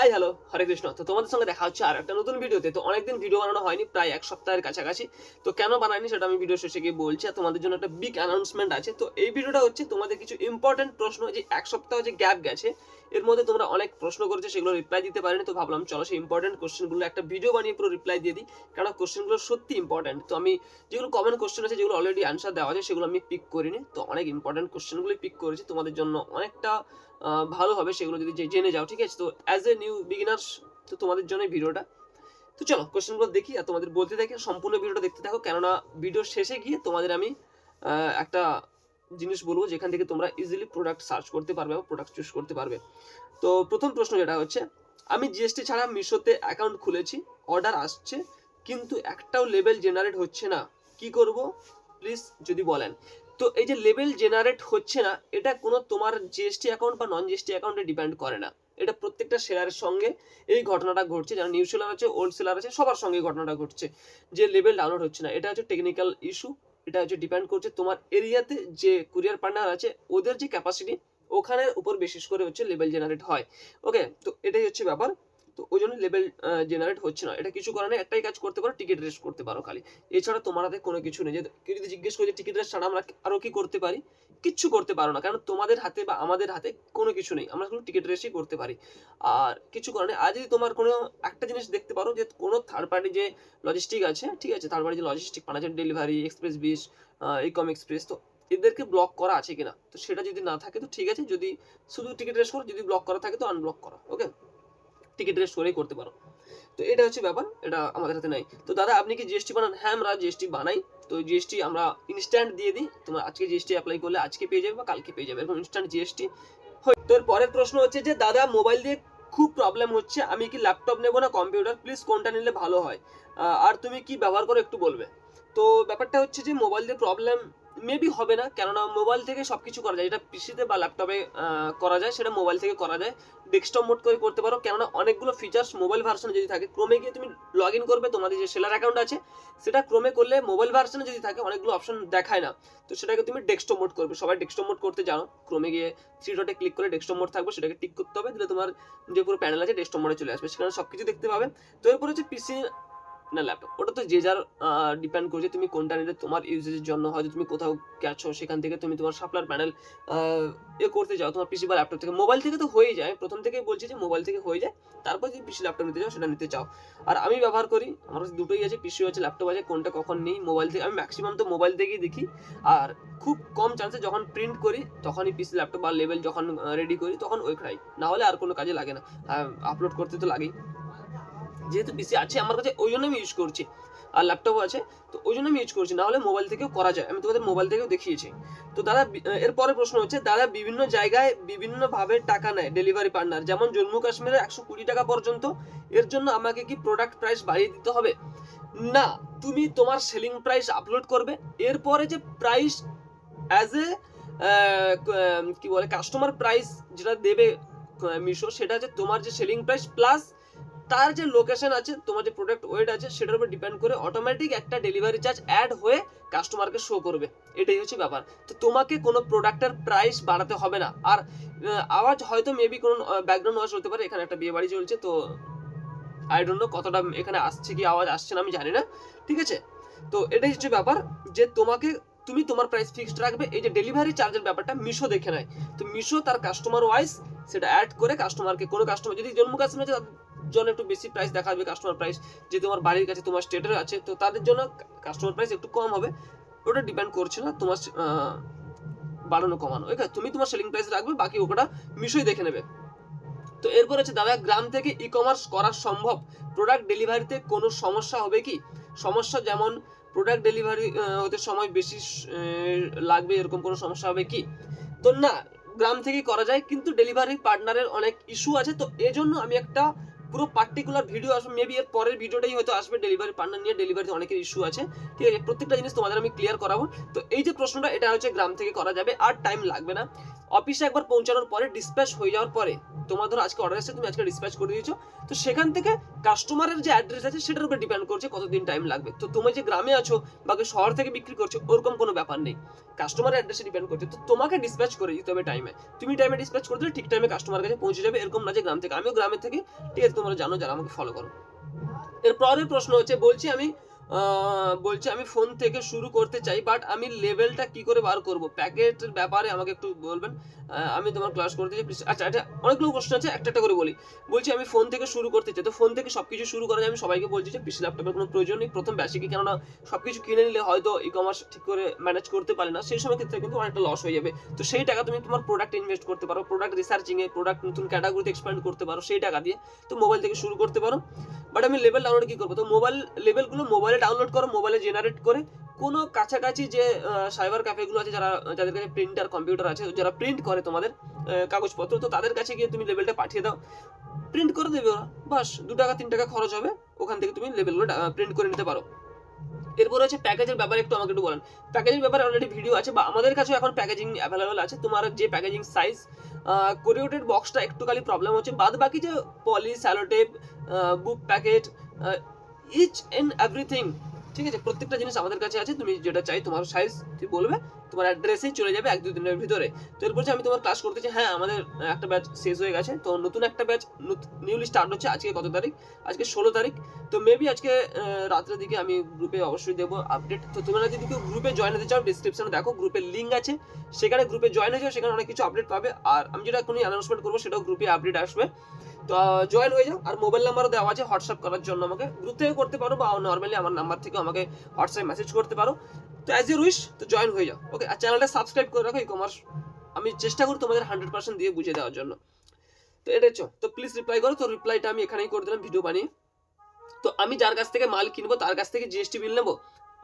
Hi hello হরে কৃষ্ণ তো তোমাদের সঙ্গে দেখা হচ্ছে আর একটা নতুন ভিডিওতে। তো অনেকদিন ভিডিও বানানো হয়নি, প্রায় এক সপ্তাহের কাছাকাছি। তো কেন বানাইনি সেটা আমি ভিডিও শেষে গিয়ে বলছি। আর তোমাদের জন্য একটা বিগ অ্যানাউন্সমেন্ট আছে। তো এই ভিডিওটা হচ্ছে তোমাদের কিছু ইম্পর্টেন্ট প্রশ্ন। যে এক সপ্তাহ যে গ্যাপ গেছে, এর মধ্যে তোমরা অনেক প্রশ্ন করেছ, সেগুলো রিপ্লাই দিতে পারিনি। তো ভাবলাম, চলো সেই ইম্পর্টেন্ট কোশ্চেনগুলো একটা ভিডিও বানিয়ে পুরো রিপ্লাই দিয়ে দিই। কারণ কোশ্চেনগুলো সত্যি ইম্পর্টেন্ট তো আমি যেগুলো কমন কোশ্চেন আছে, যেগুলো অলরেডি অ্যান্সার দেওয়া আছে, সেগুলো আমি পিক করিনি। তো অনেক ইম্পর্টেন্ট কোশ্চেনগুলোই পিক করেছি। তোমাদের জন্য অনেকটা ভালো হবে, সেগুলো যদি জেনে যাও, ঠিক আছে? তো অ্যাজ এ নিউ বিগিনার্স তো তোমাদের জন্যই ভিডিওটা। তো চলো কোশ্চেনগুলো দেখি আর তোমাদের বলতে থাকি, সম্পূর্ণ ভিডিওটা দেখতে থাকো, কেননা ভিডিওর শেষে গিয়ে তোমাদের আমি একটা জিনিস বলব, যেখান থেকে তোমরা ইজিলি প্রোডাক্ট সার্চ করতে পারবে বা প্রোডাক্ট চুজ করতে পারবে। তো প্রথম প্রশ্ন যেটা হচ্ছে, আমি জিএসটি ছাড়া মিশোতে অ্যাকাউন্ট খুলেছি অর্ডার আসছে, কিন্তু একটাও লেভেল জেনারেট হচ্ছে না। কি করব? প্লিজ যদি বলেন। তো এই যে লেভেল জেনারেট হচ্ছে না, এটা কোনো তোমার জিএসটি অ্যাকাউন্ট বা নন জিএসটি অ্যাকাউন্টে ডিপেন্ড করে না। এটা প্রত্যেকটা শেয়ারের সঙ্গে এই ঘটনাটা ঘটছে। যারা নিউ সেলার আছে ওল্ড সেলার আছে, সবার সঙ্গে ঘটনাটা ঘটছে। যে লেভেল ডাউনলোড হচ্ছে না, এটা হচ্ছে টেকনিক্যাল ইস্যু এটা হচ্ছে ডিপেন্ড করছে তোমার এরিয়াতে যে কুরিয়ার পার্টনার আছে, ওদের যে ক্যাপাসিটি ওখানের উপর বেসিস করে হচ্ছে লেভেল জেনারেট হয়। ওকে তো এটাই হচ্ছে ব্যাপার। তো ওই জন্য লেভেল জেনারেট হচ্ছে না। এটা কিছু কারণে একটাই কাজ করতে পারো টিকিট রেস করতে পারো খালি। এছাড়া তোমার হাতে কোনো কিছু নেই। কেউ যদি জিজ্ঞেস করে যে টিকিট রেস ছাড়া আমরা আরও কি করতে পারি, কিচ্ছু করতে পারো না। কারণ তোমাদের হাতে বা আমাদের হাতে কোনো কিছু নেই। আমরা শুধু টিকিট রেসই করতে পারি। আর কিছু কারণে আর যদি তোমার কোনো একটা জিনিস দেখতে পারো যে কোনো থার্ড পার্টি যে লজিস্টিক আছে, ঠিক আছে থার্ড পার্টি যে লজিস্টিক আছে Delhivery Xpressbees Ecom Express তো এদেরকে ব্লক করা আছে কিনা? তো সেটা যদি না থাকে, তো ঠিক আছে। যদি শুধু টিকিট রেস করো, যদি ব্লক করা থাকে, তো আনব্লক করো ওকে টিকিট রেস করেই করতে পারো। তো এটা হচ্ছে ব্যাপার, এটা আমাদের হাতে নাই। তো দাদা, আপনি কি জিএসটি বানান? হ্যাঁ আমরা জিএসটি বানাই। তো জিএসটি আমরা ইনস্ট্যান্ট দিয়ে দিই। তোমার আজকে জিএসটি অ্যাপ্লাই করলে আজকে পেয়ে যাবে বা কালকে পেয়ে যাবে, এরকম ইনস্ট্যান্ট জিএসটি তো এর পরের প্রশ্ন হচ্ছে যে, দাদা মোবাইল দিয়ে খুব প্রবলেম হচ্ছে, আমি কি ল্যাপটপ নেব না কম্পিউটার প্লিজ কোনটা নিলে ভালো হয়? আর তুমি কি ব্যবহার করো একটু বলবে? তো ব্যাপারটা হচ্ছে যে মোবাইল দিয়ে প্রবলেম মেবি হবে না, কেননা মোবাইল থেকে সব কিছু করা যায়। যেটা পিসিতে বা ল্যাপটপে করা যায়, সেটা মোবাইল থেকে করা যায়। ডেস্কটপ মোড করে করতে পারো, কেননা অনেকগুলো ফিচার্স মোবাইল ভার্সনে যদি থাকে ক্রমে গিয়ে তুমি লগ ইন করবে, তোমাদের যে সেলার অ্যাকাউন্ট আছে, সেটা ক্রমে করলে মোবাইল ভার্সনে যদি থাকে, অনেকগুলো অপশন দেখায় না। তো সেটাকে তুমি ডেস্কটপ মোড করবে। সবাই ডেস্কটপ মোড করতে জানো ক্রমে গিয়ে থ্রি ডটে ক্লিক করে ডেস্কটপ মোড থাকবে, সেটাকে টিক করতে হবে, দিলে তোমার যে পুরো প্যানেল আছে ডেস্কটপ মোডে চলে আসবে। সেখানে সব কিছু দেখতে পাবে। তো এরপর হচ্ছে পিসি না ল্যাপটপ ওটা তো যে যার ডিপেন্ড করছে তুমি কোনটা নিলে, তোমার ইউজের জন্য। হয়তো তুমি কোথাও গেছো, সেখান থেকে তুমি তোমার সাপ্লার প্যানেল এ করতে যাও, তোমার পিসি বা ল্যাপটপ থেকে। মোবাইল থেকে তো হয়ে যায়। প্রথম থেকেই বলছি যে মোবাইল থেকে হয়ে যায়। তারপর যদি পিসি ল্যাপটপ নিতে চাও সেটা নিতে চাও আর আমি ব্যবহার করি, আমার কাছে দুটোই আছে পিসিও আছে ল্যাপটপ আছে, কোনটা কখন নেই মোবাইল থেকে। আমি ম্যাক্সিমাম তো মোবাইল থেকেই দেখি। আর খুব কম চান্সে যখন প্রিন্ট করি, তখনই পিসি ল্যাপটপ বা লেভেল যখন রেডি করি, তখন ওই খাই না হলে আর কোনো কাজে লাগে না। আপলোড করতে তো লাগেই। যেহেতু পিসি আছে, আমার কাছে ওই জন্য আমি ইউজ করছি। আর ল্যাপটপও আছে, তো ওই জন্য আমি ইউজ করছি না হলে মোবাইল থেকেও করা যায়। আমি তোমাদের মোবাইল থেকেও দেখিয়েছি। তো দাদা এরপরে প্রশ্ন হচ্ছে, দাদা বিভিন্ন জায়গায় বিভিন্নভাবে টাকা নেয় ডেলিভারি পার্টনার যেমন জম্মু কাশ্মীরে একশো কুড়ি টাকা পর্যন্ত। এর জন্য আমাকে কি প্রোডাক্ট প্রাইস বাড়িয়ে দিতে হবে? না, তুমি তোমার সেলিং প্রাইস আপলোড করবে। এরপরে যে প্রাইস অ্যাজ এ কি বলে কাস্টমার প্রাইস যেটা দেবে মিশো, সেটা হচ্ছে তোমার যে সেলিং প্রাইস প্লাস তার যে লোকেশন আছে, তোমার যে প্রোডাক্ট ওয়েট আছে, সেটার উপর ডিপেন্ড করে অটোমেটিক একটা ডেলিভারি চার্জ অ্যাড হয়ে কাস্টমারকে শো করবে। এটাই হচ্ছে ব্যাপার। তো তোমাকে কোনো প্রোডাক্টের প্রাইস বাড়াতে হবে না। আর আওয়াজ হয়তো মেবি কোনো ব্যাকগ্রাউন্ড নয়েজ হতে পারে, এখানে একটা বিয়ে বাড়ি চলছে, তো আই ডোন্ট নো কতটা এখানে আসছে কি আওয়াজ আসছে না, আমি জানি না। ঠিক আছে? তো এটাই হচ্ছে ব্যাপার যে তোমাকে, তুমি তোমার প্রাইস ফিক্সড রাখবে। এই যে ডেলিভারি চার্জের ব্যাপারটা মিশো দেখে নেয়। তো মিশো তার কাস্টমার ওয়াইজ সেটা অ্যাড করে কাস্টমারকে কোনো কাস্টমার যদি জম্মু কাশ্মীরে জন্য একটু বেশি প্রাইস দেখাবে কাস্টমার প্রাইস যে তোমার বাড়ির কাছে তোমার স্টেটের আছে, তো তাদের জন্য কাস্টমার প্রাইস একটু কম হবে। ওটা ডিপেন্ড করছে না, তোমার বাড়ানো কমানো। ওকে তুমি তোমার সেলিং প্রাইস রাখবে, বাকি ওটা মিশোই দেখে নেবে। তো এরপর হচ্ছে, দাদা, গ্রাম থেকে ই কমার্স করা সম্ভব? প্রোডাক্ট ডেলিভারিতে কোনো সমস্যা হবে কি? সমস্যা যেমন প্রোডাক্ট ডেলিভারি হতে সময় বেশি লাগবে, এরকম কোনো সমস্যা হবে কি? তো না, গ্রাম থেকেই করা যায়, কিন্তু ডেলিভারি পার্টনারের অনেক ইস্যু আছে, তো এজন্য আমি একটা পুরো পার্টিকুলার ভিডিও আসবে মেবি এর পরের ভিডিওটাই হয়তো আসবে ডেলিভারি পার্টনার নিয়ে ডেলিভারিতে অনেকের ইস্যু আছে। ঠিক আছে, প্রত্যেকটা জিনিস তোমাদের আমি ক্লিয়ার করাবো। তো এই যে প্রশ্নটা, এটা হচ্ছে গ্রাম থেকে করা যাবে, আর টাইম লাগবে না। অফিসে একবার পৌঁছানোর পরে ডিসপ্যাচ হয়ে যাওয়ার পরে, তোমার ধরো আজকে অর্ডার এসেছে, তুমি আজকে ডিসপ্যাচ করে দিয়েছ, তো সেখান থেকে কাস্টমারের যে অ্যাড্রেস আছে সেটার উপর ডিপেন্ড করছে কতদিন টাইম লাগবে। তো তুমি যে গ্রামে আছো বা শহর থেকে বিক্রি করছ, ওরকম কোনো ব্যাপার নেই। কাস্টমার অ্যাড্রেসে ডিপেন্ড করছে, তো তোমাকে ডিসপ্যাচ করে দিতে হবে টাইমে তুমি টাইমে ডিসপ্যাচ করে দিলে ঠিক টাইমে কাস্টমার কাছে পৌঁছে যাবে, এরকম না যে গ্রাম থেকে। আমিও গ্রামে থেকে, ঠিক আছে, তোমরা জানো, যারা আমাকে ফলো করো। এর পরের প্রশ্ন হচ্ছে, বলছি আমি বলছি আমি ফোন থেকে শুরু করতে চাই বাট আমি লেভেলটা কি করে বার করব? প্যাকেটের ব্যাপারে আমাকে একটু বলবেন। আমি তোমার ক্লাস করতে চাই। আচ্ছা আচ্ছা অনেকগুলো প্রশ্ন আছে, একটা একটা করে বলি। বলছি আমি ফোন থেকে শুরু করতে চাই। তো ফোন থেকে সব কিছু শুরু করা যায় আমি সবাইকে বলছি যে পিসি ল্যাপটপের কোনো প্রয়োজন নেই। প্রথম বেসিকে কেননা সব কিছু কিনে নিলে হয়তো ই কমার্স ঠিক করে ম্যানেজ করতে পারে না। সেই সময় ক্ষেত্রে কিন্তু অনেকটা লস হয়ে যাবে। তো সেই টাকা তুমি তোমার প্রোডাক্ট ইনভেস্ট করতে পারো। প্রোডাক্ট রিসার্চিংয়ে প্রোডাক্ট নতুন ক্যাটাগরিতে এক্সপ্যান্ড করতে পারো। সেই টাকা দিয়ে তো মোবাইল থেকে শুরু করতে পারো। বাট আমি লেভেল ডাউনলোড কি করব? তো মোবাইল লেভেলগুলো মোবাইলে ডাউনলোড করো মোবাইলে জেনারেট করে। কোনো কাছাকাছি যে সাইবার ক্যাফেগুলো আছে যারা, যাদের কাছে প্রিন্টার কম্পিউটার আছে, যারা প্রিন্ট করে তোমাদের কাগজপত্র, তো তাদের কাছে গিয়ে তুমি লেভেলটা পাঠিয়ে দাও। প্রিন্ট করে দেবে ওরা। বাস, দু টাকা, তিন টাকা খরচ হবে। ওখান থেকে তুমি লেভেলগুলো প্রিন্ট করে নিতে পারো। এরপরে হচ্ছে প্যাকেজের ব্যাপারে একটু আমাকে একটু বলেন। প্যাকেজের ব্যাপারে অলরেডি ভিডিও আছে বা আমাদের কাছেও এখন প্যাকেজিং অ্যাভেলেবেল আছে। তোমার যে প্যাকেজিং সাইজ কোরিওটেড বক্সটা একটু খালি প্রবলেম হচ্ছে। বাদ বাকি যে poly sellotape book packet each and everything ঠিক আছে? প্রত্যেকটা জিনিস আমাদের কাছে আছে। তুমি যেটা চাই, তোমার সাইজ তুমি বলবে, তোমার অ্যাড্রেসেই চলে যাবে এক দুই দিনের ভিতরে। তো এরপর আমি তোমার ক্লাস করতে চাই। হ্যাঁ আমাদের একটা ব্যাচ শেষ হয়ে গেছে। তো নতুন একটা ব্যাচ নিউলি স্টার্ট হচ্ছে আজকে কত তারিখ? আজকে ষোলো তারিখ। তো মেবি আজকে রাত্রের দিকে আমি গ্রুপে অবশ্যই দেবো আপডেট তো তোমরা যদি কেউ গ্রুপে জয়েন হতে চাও ডিসক্রিপশনে দেখো গ্রুপের লিঙ্ক আছে। সেখানে গ্রুপে জয়েন হয়ে যাও, সেখানে অনেক কিছু আপডেট পাবে। আর আমি যেটা কোনো অ্যানাউন্সমেন্ট করব, সেটাও গ্রুপে আপডেট আসবে। জয়েন হয়ে যাও আর মোবাইল নাম্বারও দেওয়া আছে হোয়াটসঅ্যাপ করার জন্য আমাকে। গ্রুপ থেকে করতে পারো বা নর্মালি আমার নাম্বার থেকে আমাকে হোয়াটসঅ্যাপ মেসেজ করতে পারো। তো অ্যাজ ইউ উইশ তো জয়েন হয়ে যাও। ওকে আর চ্যানেলটা সাবস্ক্রাইব করে রাখো ই কমার্স আমি চেষ্টা করি তোমাদের হান্ড্রেড পার্সেন্ট দিয়ে বুঝিয়ে দেওয়ার জন্য। তো এটা হচ্ছে, তো প্লিজ রিপ্লাই করো। তো রিপ্লাইটা আমি এখানেই করে দিলাম ভিডিও বানিয়ে। তো আমি যার কাছ থেকে মাল কিনবো, তার কাছ থেকে জিএসটি বিল নেব,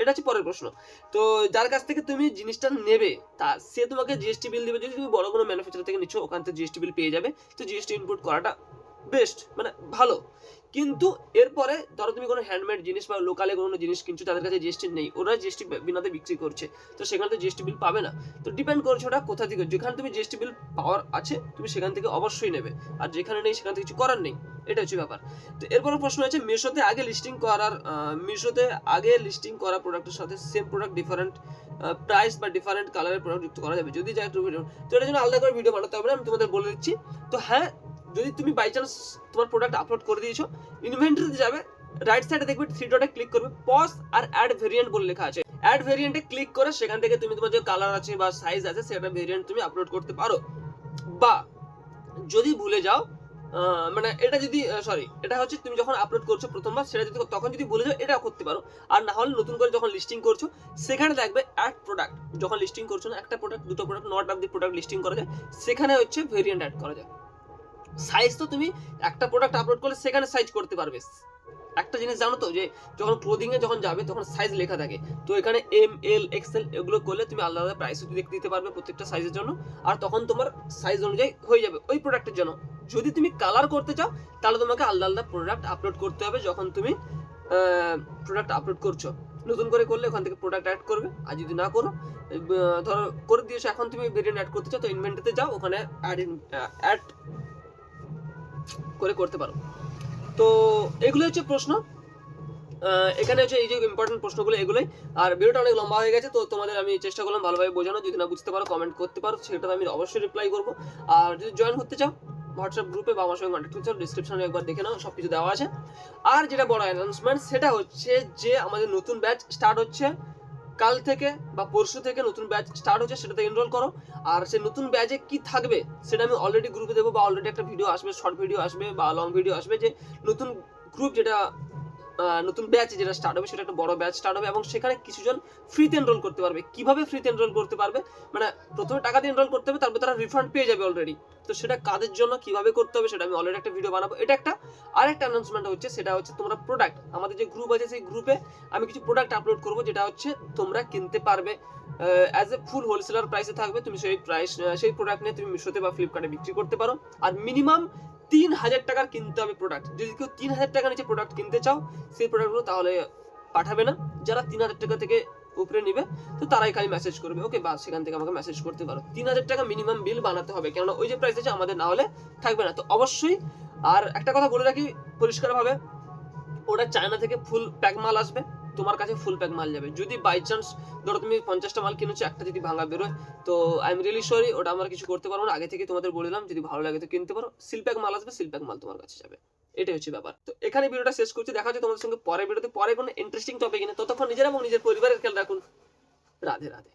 এটা হচ্ছে পরের প্রশ্ন। তো যার কাছ থেকে তুমি জিনিসটা নেবে, তা সে তোমাকে জিএসটি বিল দেবে। যদি তুমি বড় কোনো ম্যানুফ্যাকচার থেকে নিচ্ছ, ওখান থেকে জিএসটি বিল পেয়ে যাবে। তো জিএসটি ইনপুট করাটা বেস্ট মানে ভালো। কিন্তু এরপরে, ধরো তুমি কোনো হ্যান্ডমেড জিনিস বা লোকালে কোনো জিনিস কিনছো, তাদের কাছে জিএসটি নেই, ওরা জিএসটি বিনাতে বিক্রি করছে। তো সেখানে তো জিএসটি বিল পাবে না। তো ডিপেন্ড করছে ওটা কোথা থেকে। যেখানে তুমি জিএসটি বিল পাওয়ার আছে, তুমি সেখান থেকে অবশ্যই নেবে। আর যেখানে নেই, সেখান থেকে কিছু করার নেই। এটা হচ্ছে ব্যাপার। তো এরপরে প্রশ্ন হচ্ছে, মিশোতে আগে লিস্টিং করার মিশোতে আগে লিস্টিং করা প্রোডাক্টের সাথে সেম প্রোডাক্ট ডিফারেন্ট প্রাইস বা ডিফারেন্ট কালারের প্রোডাক্ট যুক্ত করা যাবে। যদি যায় তো এটার জন্য আলাদা করে ভিডিও বানাতে হবে না, আমি তোমাদের বলে দিচ্ছি। তো হ্যাঁ যদি তুমি বাই চান্স তোমার প্রোডাক্ট আপলোড করে দিয়েছ ইনভেন্টরিতে যাবে রাইট সাইডে দেখবে থ্রি ডটে ক্লিক করবে পজ আর অ্যাড ভেরিয়েন্ট বলে লেখা আছে। অ্যাড ভেরিয়েন্টে ক্লিক করে সেখান থেকে তুমি তোমার যে কালার আছে বা সাইজ আছে, সেটা ভেরিয়েন্ট তুমি আপলোড করতে পারো। বা যদি ভুলে যাও মানে এটা যদি সরি এটা হচ্ছে তুমি যখন আপলোড করছ প্রথমবার, সেটা যদি তখন যদি ভুলে যাও এটা করতে পারো। আর না হলে নতুন করে যখন লিস্টিং করছ, সেখানে দেখবে অ্যাড প্রোডাক্ট যখন লিস্টিং করছ না, একটা প্রোডাক্ট দুটো product not of the product listing করা যায়, সেখানে হচ্ছে ভেরিয়েন্ট অ্যাড করা যায়। সাইজ তো তুমি একটা প্রোডাক্ট আপলোড করলে সেখানে সাইজ করতে পারবে। একটা জিনিস জানো তো যে, যখন ক্লোদিং এ যখন যাবে, তখন সাইজ লেখা থাকে। তো এখানে এম এল এক্সেল এগুলো করলে তুমি আলাদা আলাদা প্রাইস দেখতে দিতে পারবে প্রত্যেকটা সাইজের জন্য। আর তখন তোমার সাইজ অনুযায়ী হয়ে যাবে ওই প্রোডাক্টের জন্য। যদি তুমি কালার করতে চাও, তাহলে তোমাকে আলাদা আলাদা প্রোডাক্ট আপলোড করতে হবে যখন তুমি প্রোডাক্ট আপলোড করছ। নতুন করে করলে ওখান থেকে প্রোডাক্ট অ্যাড করবে। আর যদি না করো ধরো করে দিয়েছ, এখন তুমি ভেরিয়েন্ট অ্যাড করতে চাও, তো ইনভেন্টরিতে যাও, ওখানে অ্যাড অ্যাড করে করতে পারো। তো এগুলো হচ্ছে প্রশ্ন। এখানে হচ্ছে এই যে ইম্পর্টেন্ট প্রশ্নগুলো, এগুলোই। আর ভিডিওটা অনেক লম্বা হয়ে গেছে, তো তোমাদের আমি চেষ্টা করলাম ভালোভাবে বোঝানো যদি না বুঝতে পারো কমেন্ট করতে পারো, সেটা আমি অবশ্যই রিপ্লাই করব। আর যদি জয়েন করতে চাও হোয়াটসঅ্যাপ গ্রুপে বা আমার সঙ্গে কন্ট্যাক্ট করতে চাও ডিসক্রিপশনে একবার দেখে নাও সব কিছু দেওয়া আছে। আর যেটা বড় অ্যানাউন্সমেন্ট সেটা হচ্ছে যে আমাদের নতুন ব্যাচ স্টার্ট হচ্ছে কাল থেকে বা পরশু থেকে নতুন ব্যাচ স্টার্ট হচ্ছে, সেটাতে এনরোল করো। আর সেই নতুন ব্যাচে কি থাকবে, সেটা আমি অলরেডি গ্রুপে দেবো বা অলরেডি একটা ভিডিও আসবে শর্ট ভিডিও আসবে বা লং ভিডিও আসবে যে নতুন গ্রুপ যেটা নতুন ব্যাচ যেটা স্টার্ট হবে, সেটা একটা বড় ব্যাচ স্টার্ট হবে, এবং সেখানে কিছুজন ফ্রিতে এনরোল করতে পারবে। কীভাবে ফ্রিতে এনরোল করতে পারবে? মানে প্রথমে টাকা দিয়ে এনরোল করতে হবে, তারপর তারা রিফান্ড পেয়ে যাবে অলরেডি তো সেটা কাদের জন্য, কীভাবে করতে হবে, সেটা আমি অলরেডি একটা ভিডিও বানাবো। এটা একটা, আরেকটা অ্যানাউন্সমেন্ট হচ্ছে, সেটা হচ্ছে তোমরা প্রোডাক্ট আমাদের যে গ্রুপ আছে, সেই গ্রুপে আমি কিছু প্রোডাক্ট আপলোড করব, যেটা হচ্ছে তোমরা কিনতে পারবে। অ্যাজ এ ফুল হোলসেলার প্রাইসে থাকবে, তুমি সেই প্রাইস সেই প্রোডাক্ট নিয়ে তুমি মিশোতে বা ফ্লিপকার্টে বিক্রি করতে পারো। আর মিনিমাম তিন হাজার টাকার কিনতে হবে প্রোডাক্ট যদি কেউ তিন হাজার টাকা নিচে প্রোডাক্ট কিনতে চাও, সেই প্রোডাক্টগুলো তাহলে পাঠাবে না। যারা তিন হাজার টাকা থেকে উপরে নিবে, তো তারাই খালি মেসেজ করবে। ওকে বা সেখান থেকে আমাকে মেসেজ করতে পারো। তিন হাজার টাকা মিনিমাম বিল বানাতে হবে, কেননা ওই যে প্রাইস আছে, আমাদের না হলে থাকবে না। তো অবশ্যই, আর একটা কথা বলে রাখি, পরিষ্কারভাবে, ওটা চায়না থেকে ফুল প্যাক মাল আসবে। তোমার কাছে ফুল প্যাক মাল যাবে। যদি বাই চান্স ধরো তুমি পঞ্চাশটা মাল কিনেছো, একটা যদি ভাঙা বেরোয়, তো আই এম রিয়েলি সরি ওটা আমরা কিছু করতে পারব না। আগে থেকে তোমাদের বললাম যদি ভালো লাগে তো কিনতে পারো। সিল প্যাক মাল আসবে সিল প্যাক মাল তোমার কাছে যাবে। এটাই হচ্ছে ব্যাপার। তো এখানে ভিডিওটা শেষ করছি, দেখা হচ্ছে তোমাদের সঙ্গে পরে ভিডিওতে। পরে কোনো ইন্টারেস্টিং টপিক নিয়ে, ততক্ষণ নিজেরা এবং নিজের পরিবারের খেয়াল রাখুন। রাধে রাধে।